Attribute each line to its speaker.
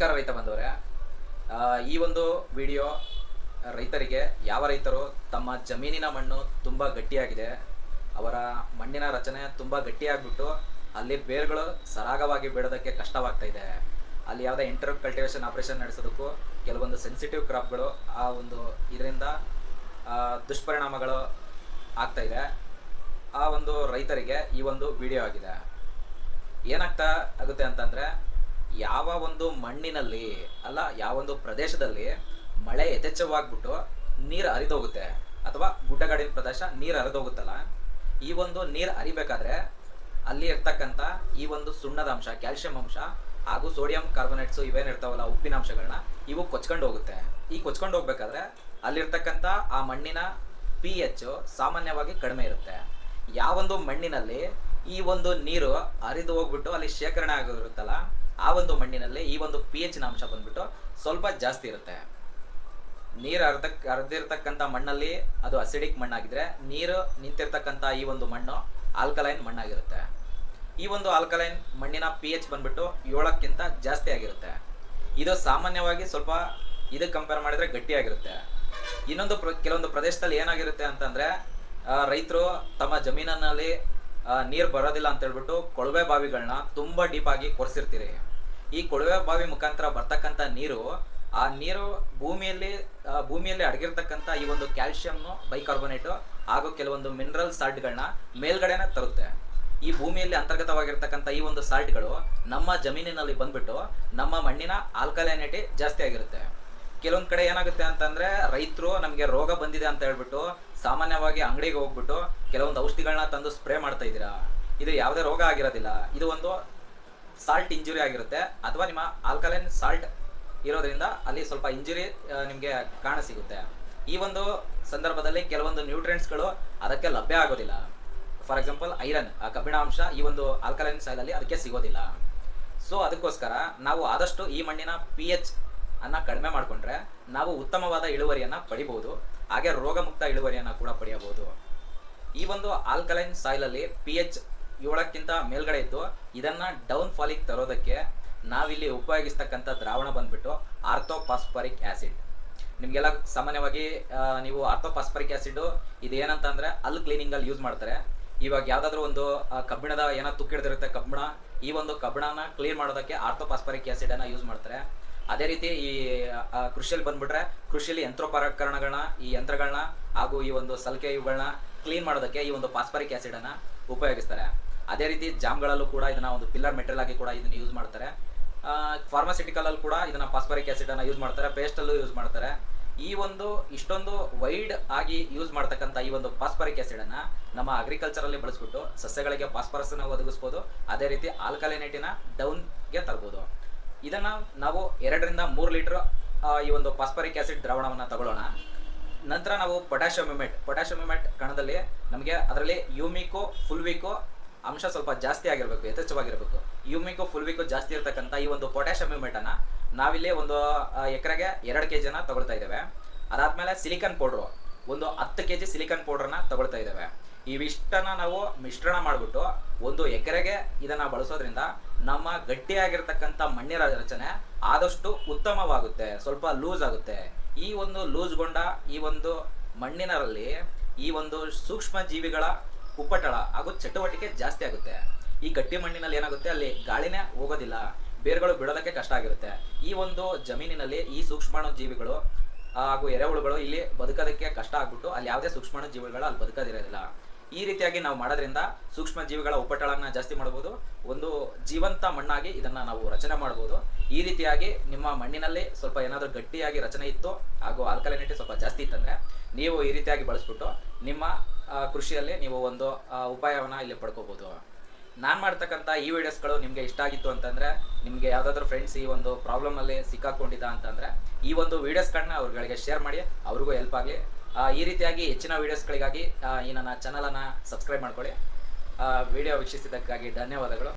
Speaker 1: ನಮಸ್ಕಾರ ರೈತ ಬಂದವರೇ ಈ ಒಂದು ವಿಡಿಯೋ ರೈತರಿಗೆ ಯಾವ ರೈತರು ತಮ್ಮ ಜಮೀನಿನ ಮಣ್ಣು ತುಂಬ ಗಟ್ಟಿಯಾಗಿದೆ, ಅವರ ಮಣ್ಣಿನ ರಚನೆ ತುಂಬ ಗಟ್ಟಿಯಾಗ್ಬಿಟ್ಟು ಅಲ್ಲಿ ಬೇರುಗಳು ಸರಾಗವಾಗಿ ಬಿಡೋದಕ್ಕೆ ಕಷ್ಟವಾಗ್ತಾ ಇದೆ. ಅಲ್ಲಿ ಯಾವುದೇ ಇಂಟರ್ ಕಲ್ಟಿವೇಶನ್ ಆಪರೇಷನ್ ನಡೆಸೋದಕ್ಕೂ ಕೆಲವೊಂದು ಸೆನ್ಸಿಟಿವ್ ಕ್ರಾಪ್ಗಳು ಆ ಒಂದು ಇದರಿಂದ ದುಷ್ಪರಿಣಾಮಗಳು ಆಗ್ತಾ ಇದೆ. ಆ ಒಂದು ರೈತರಿಗೆ ಈ ಒಂದು ವಿಡಿಯೋ ಆಗಿದೆ. ಏನಾಗ್ತಾ ಆಗುತ್ತೆ ಅಂತಂದ್ರೆ ಯಾವ ಒಂದು ಮಣ್ಣಿನಲ್ಲಿ ಅಲ್ಲ, ಯಾವ ಒಂದು ಪ್ರದೇಶದಲ್ಲಿ ಮಳೆ ಯಥೇಚ್ಛವಾಗ್ಬಿಟ್ಟು ನೀರು ಹರಿದೋಗುತ್ತೆ ಅಥವಾ ಗುಡ್ಡಗಾಡಿನ ಪ್ರದೇಶ ನೀರು ಹರಿದೋಗುತ್ತಲ್ಲ, ಈ ಒಂದು ನೀರು ಹರಿಬೇಕಾದ್ರೆ ಅಲ್ಲಿ ಇರ್ತಕ್ಕಂಥ ಈ ಒಂದು ಸುಣ್ಣದ ಅಂಶ, ಕ್ಯಾಲ್ಸಿಯಂ ಅಂಶ ಹಾಗೂ ಸೋಡಿಯಂ ಕಾರ್ಬೋನೇಟ್ಸ್ ಇವೇನು ಇರ್ತಾವಲ್ಲ, ಉಪ್ಪಿನ ಅಂಶಗಳನ್ನ ಇವು ಕೊಚ್ಕೊಂಡು ಹೋಗುತ್ತೆ. ಈ ಕೊಚ್ಕೊಂಡು ಹೋಗ್ಬೇಕಾದ್ರೆ ಅಲ್ಲಿರ್ತಕ್ಕಂಥ ಆ ಮಣ್ಣಿನ ಪಿ ಎಚ್ ಸಾಮಾನ್ಯವಾಗಿ ಕಡಿಮೆ ಇರುತ್ತೆ. ಯಾವೊಂದು ಮಣ್ಣಿನಲ್ಲಿ ಈ ಒಂದು ನೀರು ಹರಿದು ಹೋಗ್ಬಿಟ್ಟು ಅಲ್ಲಿ ಶೇಖರಣೆ ಆಗಿರುತ್ತಲ್ಲ ಆ ಒಂದು ಮಣ್ಣಿನಲ್ಲಿ ಈ ಒಂದು ಪಿ ಎಚ್ನ ಅಂಶ ಬಂದ್ಬಿಟ್ಟು ಸ್ವಲ್ಪ ಜಾಸ್ತಿ ಇರುತ್ತೆ. ನೀರು ಅರ್ಧ ಅರ್ದಿರ್ತಕ್ಕಂಥ ಮಣ್ಣಲ್ಲಿ ಅದು ಅಸಿಡಿಕ್ ಮಣ್ಣಾಗಿದ್ರೆ ನೀರು ನಿಂತಿರ್ತಕ್ಕಂಥ ಈ ಒಂದು ಮಣ್ಣು ಆಲ್ಕಲೈನ್ ಮಣ್ಣಾಗಿರುತ್ತೆ. ಈ ಒಂದು ಆಲ್ಕಲೈನ್ ಮಣ್ಣಿನ ಪಿ ಎಚ್ ಬಂದ್ಬಿಟ್ಟು ಏಳಕ್ಕಿಂತ ಜಾಸ್ತಿ ಆಗಿರುತ್ತೆ. ಇದು ಸಾಮಾನ್ಯವಾಗಿ ಸ್ವಲ್ಪ ಇದಕ್ಕೆ ಕಂಪೇರ್ ಮಾಡಿದ್ರೆ ಗಟ್ಟಿಯಾಗಿರುತ್ತೆ. ಇನ್ನೊಂದು ಪ್ರ, ಕೆಲವೊಂದು ಪ್ರದೇಶದಲ್ಲಿ ಏನಾಗಿರುತ್ತೆ ಅಂತಂದ್ರೆ ರೈತರು ತಮ್ಮ ಜಮೀನಿನಲ್ಲಿ ನೀರು ಬರೋದಿಲ್ಲ ಅಂತ ಹೇಳ್ಬಿಟ್ಟು ಕೊಳವೆ ಬಾವಿಗಳನ್ನ ತುಂಬಾ ಡೀಪ್ ಆಗಿ ಕೊರೆಸಿರ್ತೀರಿ. ಈ ಕೊಳವೆ ಬಾವಿ ಮುಖಾಂತರ ಬರ್ತಕ್ಕಂಥ ನೀರು, ಆ ನೀರು ಭೂಮಿಯಲ್ಲಿ ಭೂಮಿಯಲ್ಲಿ ಅಡಗಿರ್ತಕ್ಕಂಥ ಈ ಒಂದು ಕ್ಯಾಲ್ಸಿಯಂ ಬೈಕಾರ್ಬೋನೇಟು ಹಾಗೂ ಕೆಲವೊಂದು ಮಿನರಲ್ ಸಾಲ್ಟ್ಗಳನ್ನ ಮೇಲ್ಗಡೆನೆ ತರುತ್ತೆ. ಈ ಭೂಮಿಯಲ್ಲಿ ಅಂತರ್ಗತವಾಗಿರ್ತಕ್ಕಂಥ ಈ ಒಂದು ಸಾಲ್ಟ್ಗಳು ನಮ್ಮ ಜಮೀನಿನಲ್ಲಿ ಬಂದ್ಬಿಟ್ಟು ನಮ್ಮ ಮಣ್ಣಿನ ಆಲ್ಕಲೈನಿಟಿ ಜಾಸ್ತಿ ಆಗಿರುತ್ತೆ. ಕೆಲವೊಂದು ಕಡೆ ಏನಾಗುತ್ತೆ ಅಂತಂದರೆ ರೈತರು ನಮಗೆ ರೋಗ ಬಂದಿದೆ ಅಂತ ಹೇಳ್ಬಿಟ್ಟು ಸಾಮಾನ್ಯವಾಗಿ ಅಂಗಡಿಗೆ ಹೋಗ್ಬಿಟ್ಟು ಕೆಲವೊಂದು ಔಷಧಿಗಳನ್ನ ತಂದು ಸ್ಪ್ರೇ ಮಾಡ್ತಾ ಇದ್ದೀರಾ? ಇದು ಯಾವುದೇ ರೋಗ ಆಗಿರೋದಿಲ್ಲ. ಇದು ಒಂದು ಸಾಲ್ಟ್ ಇಂಜುರಿ ಆಗಿರುತ್ತೆ. ಅಥವಾ ನಿಮ್ಮ ಆಲ್ಕಲೈನ್ ಸಾಲ್ಟ್ ಇರೋದ್ರಿಂದ ಅಲ್ಲಿ ಸ್ವಲ್ಪ ಇಂಜುರಿ ನಿಮಗೆ ಕಾಣ ಸಿಗುತ್ತೆ. ಈ ಒಂದು ಸಂದರ್ಭದಲ್ಲಿ ಕೆಲವೊಂದು ನ್ಯೂಟ್ರಿಯೆಂಟ್ಸ್ಗಳು ಅದಕ್ಕೆ ಲಭ್ಯ ಆಗೋದಿಲ್ಲ. ಫಾರ್ ಎಕ್ಸಾಂಪಲ್ ಐರನ್ ಕಬ್ಬಿಣಾಂಶ ಈ ಒಂದು ಆಲ್ಕಲೈನ್ ಸಾಯಿಲಲ್ಲಿ ಅದಕ್ಕೆ ಸಿಗೋದಿಲ್ಲ. ಸೊ ಅದಕ್ಕೋಸ್ಕರ ನಾವು ಆದಷ್ಟು ಈ ಮಣ್ಣಿನ ಪಿ ಎಚ್ ಅನ್ನು ಕಡಿಮೆ ಮಾಡಿಕೊಂಡ್ರೆ ನಾವು ಉತ್ತಮವಾದ ಇಳುವರಿಯನ್ನು ಪಡಿಬಹುದು. ಹಾಗೆ ರೋಗಮುಕ್ತ ಇಳುವರಿಯನ್ನು ಕೂಡ ಪಡೆಯಬಹುದು. ಈ ಒಂದು ಆಲ್ಕಲೈನ್ ಸಾಯಿಲಲ್ಲಿ ಪಿ ಎಚ್ ಏಳಕ್ಕಿಂತ ಮೇಲ್ಗಡೆ ಇದ್ದು ಇದನ್ನ ಡೌನ್ ಫಾಲಿಗೆ ತರೋದಕ್ಕೆ ನಾವಿಲ್ಲಿ ಉಪಯೋಗಿಸ್ತಕ್ಕಂಥ ದ್ರಾವಣ ಬಂದ್ಬಿಟ್ಟು ಆರ್ಥೋಪಾಸ್ಪರಿಕ್ ಆಸಿಡ್ ನಿಮಗೆಲ್ಲ ಸಾಮಾನ್ಯವಾಗಿ ನೀವು ಆರ್ಥೋಪಾಸ್ಪರಿಕ್ ಆಸಿಡ್ ಇದೇನಂತ ಕ್ಲೀನಿಂಗ್ ಅಲ್ಲಿ ಯೂಸ್ ಮಾಡ್ತಾರೆ. ಇವಾಗ ಯಾವ್ದಾದ್ರು ಒಂದು ಕಬ್ಬಿಣದ ಏನೋ ತುಕ್ಕಿಡ್ದಿರುತ್ತೆ ಕಬ್ಬಿಣ, ಈ ಒಂದು ಕಬ್ಬಿಣನ ಕ್ಲೀನ್ ಮಾಡೋದಕ್ಕೆ ಆರ್ಥೋಪಾಸ್ಪರಿಕ್ ಆಸಿಡ್ ಅನ್ನ ಯೂಸ್ ಮಾಡ್ತಾರೆ. ಅದೇ ರೀತಿ ಈ ಕೃಷಿಯಲ್ಲಿ ಬಂದ್ಬಿಟ್ರೆ ಕೃಷಿಯಲ್ಲಿ ಯಂತ್ರೋಪಕರಣಗಳನ್ನ, ಈ ಯಂತ್ರಗಳನ್ನ ಹಾಗೂ ಈ ಒಂದು ಸಲಿಕೆ ಇವುಗಳನ್ನ ಕ್ಲೀನ್ ಮಾಡೋದಕ್ಕೆ ಈ ಒಂದು ಪಾಸ್ಪರಿಕ್ ಆಸಿಡ್ ಅನ್ನ ಉಪಯೋಗಿಸ್ತಾರೆ. ಅದೇ ರೀತಿ ಜಾಮ್ಗಳಲ್ಲೂ ಕೂಡ ಇದನ್ನ ಒಂದು ಪಿಲ್ಲರ್ ಮೆಟೀರಿಯಲ್ ಆಗಿ ಕೂಡ ಇದನ್ನ ಯೂಸ್ ಮಾಡ್ತಾರೆ. ಫಾರ್ಮಾಸಿಟಿಕಲ್ ಅಲ್ಲಿ ಕೂಡ ಇದನ್ನ ಪಾಸ್ಪರಿಕ್ ಅನ್ನ ಯೂಸ್ ಮಾಡ್ತಾರೆ ಪೇಸ್ಟ್ ಅಲ್ಲೂ ಯೂಸ್ ಮಾಡ್ತಾರೆ. ಈ ಒಂದು ಇಷ್ಟೊಂದು ವೈಡ್ ಆಗಿ ಯೂಸ್ ಮಾಡ್ತಕ್ಕಂಥ ಈ ಒಂದು ಪಾಸ್ಪರಿಕ್ ಅನ್ನ ನಮ್ಮ ಅಗ್ರಿಕಲ್ಚರ್ ಅಲ್ಲಿ ಬಳಸ್ಬಿಟ್ಟು ಸಸ್ಯಗಳಿಗೆ ಫಾಸ್ಫರಸ್ ಅನ್ನ ಒದಗಿಸ್ಬೋದು. ಅದೇ ರೀತಿ ಆಲ್ಕಲಿನೇಟಿನ ಡೌನ್ಗೆ ತರ್ಬೋದು. ಇದನ್ನ ನಾವು ಎರಡರಿಂದ ಮೂರು ಲೀಟರ್ ಈ ಒಂದು ಪಾಸ್ಪರಿಕ್ ಆಸಿಡ್ ದ್ರಾವಣವನ್ನ ತಗೊಳ್ಳೋಣ. ನಂತರ ನಾವು ಪೊಟ್ಯಾಷಿಯಮ್ ಯುಮೆಟ್ ಪೊಟ್ಯಾಷಿಯಮ್ ಯುಮೆಟ್ ಕಣದಲ್ಲಿ ನಮಗೆ ಅದರಲ್ಲಿ ಯೂಮಿಕೋ ಫುಲ್ವಿಕೋ ಅಂಶ ಸ್ವಲ್ಪ ಜಾಸ್ತಿ ಆಗಿರಬೇಕು, ಯಥೇಚ್ಛವಾಗಿರಬೇಕು. ಯೂಮಿಕೋ ಫುಲ್ವಿಕೋ ಜಾಸ್ತಿ ಇರತಕ್ಕಂಥ ಈ ಒಂದು ಪೊಟ್ಯಾಷಿಯಂ ಯುಮೆಟ್ ಅನ್ನ ನಾವಿಲ್ಲಿ ಒಂದು ಎಕರೆಗೆ ಎರಡು ಕೆ ಜಿನ ತಗೊಳ್ತಾ ಇದ್ದೇವೆ. ಅದಾದ್ಮೇಲೆ ಸಿಲಿಕಾನ್ ಪೌಡ್ರು ಒಂದು ಹತ್ತು ಕೆ ಜಿ ಸಿಲಿಕಾನ್ ಪೌಡ್ರನ್ನ ತಗೊಳ್ತಾ ಇದ್ದೇವೆ. ಇವಿಷ್ಟನ್ನ ನಾವು ಮಿಶ್ರಣ ಮಾಡಿಬಿಟ್ಟು ಒಂದು ಎಕರೆಗೆ ಇದನ್ನ ಬಳಸೋದ್ರಿಂದ ನಮ್ಮ ಗಟ್ಟಿಯಾಗಿರ್ತಕ್ಕಂಥ ಮಣ್ಣಿನ ರಚನೆ ಆದಷ್ಟು ಉತ್ತಮವಾಗುತ್ತೆ, ಸ್ವಲ್ಪ ಲೂಸ್ ಆಗುತ್ತೆ. ಈ ಒಂದು ಲೂಸ್ಗೊಂಡ ಈ ಒಂದು ಮಣ್ಣಿನಲ್ಲಿ ಈ ಒಂದು ಸೂಕ್ಷ್ಮ ಜೀವಿಗಳ ಉಪ್ಪಟಳ ಹಾಗೂ ಚಟುವಟಿಕೆ ಜಾಸ್ತಿ ಆಗುತ್ತೆ. ಈ ಗಟ್ಟಿ ಮಣ್ಣಿನಲ್ಲಿ ಏನಾಗುತ್ತೆ? ಅಲ್ಲಿ ಗಾಳಿನೇ ಹೋಗೋದಿಲ್ಲ. ಬೇರುಗಳು ಬಿಡೋದಕ್ಕೆ ಕಷ್ಟ ಆಗಿರುತ್ತೆ. ಈ ಒಂದು ಜಮೀನಿನಲ್ಲಿ ಈ ಸೂಕ್ಷ್ಮಾಣು ಜೀವಿಗಳು ಹಾಗೂ ಎರೆಹುಳುಗಳು ಇಲ್ಲಿ ಬದುಕೋದಕ್ಕೆ ಕಷ್ಟ ಆಗ್ಬಿಟ್ಟು ಅಲ್ಲಿ ಯಾವುದೇ ಸೂಕ್ಷ್ಮಾಣು ಜೀವಿಗಳು ಅಲ್ಲಿ ಬದುಕೋದಿರೋದಿಲ್ಲ. ಈ ರೀತಿಯಾಗಿ ನಾವು ಮಾಡೋದ್ರಿಂದ ಸೂಕ್ಷ್ಮ ಜೀವಿಗಳ ಉಪಟಳನ್ನ ಜಾಸ್ತಿ ಮಾಡಬಹುದು ಒಂದು ಜೀವಂತ ಮಣ್ಣಾಗಿ ಇದನ್ನ ನಾವು ರಚನೆ ಮಾಡಬಹುದು ಈ ರೀತಿಯಾಗಿ ನಿಮ್ಮ ಮಣ್ಣಿನಲ್ಲಿ ಸ್ವಲ್ಪ ಏನಾದರೂ ಗಟ್ಟಿಯಾಗಿ ರಚನೆ ಇತ್ತು ಹಾಗೂ ಆಲ್ಕಲಿನಿಟಿ ಸ್ವಲ್ಪ ಜಾಸ್ತಿ ಇತ್ತಂದ್ರೆ ನೀವು ಈ ರೀತಿಯಾಗಿ ಬಳಸ್ಬಿಟ್ಟು ನಿಮ್ಮ ಕೃಷಿಯಲ್ಲಿ ನೀವು ಒಂದು ಉಪಾಯವನ್ನು ಇಲ್ಲಿ ಪಡ್ಕೋಬಹುದು ನಾನು ಮಾಡ್ತಕ್ಕಂಥ ಈ ವಿಡಿಯೋಸ್ಗಳು ನಿಮಗೆ ಇಷ್ಟ ಆಗಿತ್ತು ಅಂತಂದ್ರೆ, ನಿಮಗೆ ಯಾವುದಾದ್ರೂ ಫ್ರೆಂಡ್ಸ್ ಈ ಒಂದು ಪ್ರಾಬ್ಲಮ್ ಅಲ್ಲಿ ಸಿಕ್ಕಾಕೊಂಡಿದ್ದ ಅಂತಂದ್ರೆ, ಈ ಒಂದು ವಿಡಿಯೋಸ್ಗಳನ್ನ ಅವ್ರಗಳಿಗೆ ಶೇರ್ ಮಾಡಿ, ಅವ್ರಿಗೂ ಹೆಲ್ಪ್ ಆಗಲಿ ಈ ರೀತಿಯಾಗಿ ಹೆಚ್ಚಿನ ವೀಡಿಯೋಸ್ಗಳಿಗಾಗಿ ಈ ನನ್ನ ಚಾನಲನ್ನು ಸಬ್ಸ್ಕ್ರೈಬ್ ಮಾಡ್ಕೊಳ್ಳಿ. ವಿಡಿಯೋ ವೀಕ್ಷಿಸಿದ್ದಕ್ಕಾಗಿ ಧನ್ಯವಾದಗಳು.